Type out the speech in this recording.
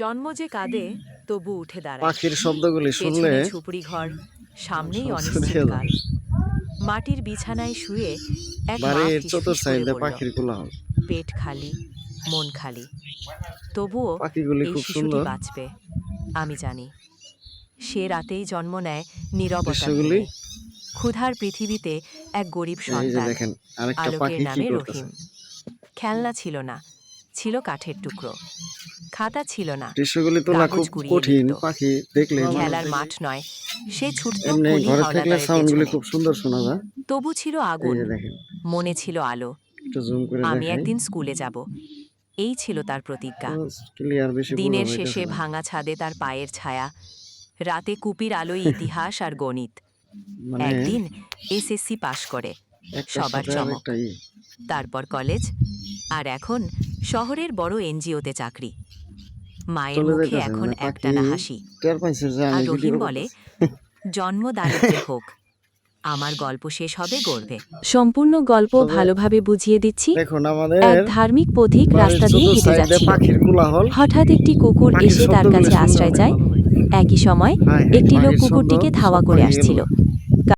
জন্ম যে কাঁদে তবু উঠে দাঁড়ায়। পাখির শব্দগুলি শুনলে ঝুপড়ি ঘর সামনেই সব অনিশ্চিত কাল। মাটির বিছানায় শুয়ে এক বাড়ির চতুর সাইডে পাখির কোলাহল। পেট খালি মন খালি। তবুও পাখিগুলি খুব সুন্দর। বাঁচবে আমি জানি। সে রাতেই জন্ম নেয় নীরবতা ক্ষুধার পৃথিবীতে এক গরিব সন্তান আলোকের নামে রহিম। খেলনা ছিল না ছিল কাঠের টুকরো। খাতা ছিল না। দৃশ্যগুলি তোলা খুব কঠিন পাখি দেখলে খেলার মাঠ নয়। সে ছুটত এমনি ঘরে থাকলে সাউন্ডগুলি খুব সুন্দর শোনা যায়। তবু ছিল আগুন। মনে ছিল আলো। আমি একদিন স্কুলে যাব। এই ছিল তার প্রতিজ্ঞা। দিনের শেষে ভাঙা ছাদে তার পায়ের ছায়া। রাতে কুপির আলোয় ইতিহাস আর গণিত। মানে একদিন এসএসসি পাশ করে। সবার চমক। তারপর কলেজ। আর এখন শহরের বড় এনজিওতে চাকরি। মায়ের মুখে এখন একটানা হাসি। আর রহিম বলে জন্ম দারিদ্র্যে হোক আমার গল্প শেষ হবে গর্বে। সম্পূর্ণ গল্প ভালোভাবে বুঝিয়ে দিচ্ছি। দেখুন এক ধার্মিক পথিক রাস্তা দিয়ে হেঁটে যাচ্ছিল। হঠাৎ একটি কুকুর এসে তার কাছে আশ্রয় চায়। একই সময় হ্যাঁ, একটি লোক কুকুরটিকে ধাওয়া করে আসছিল।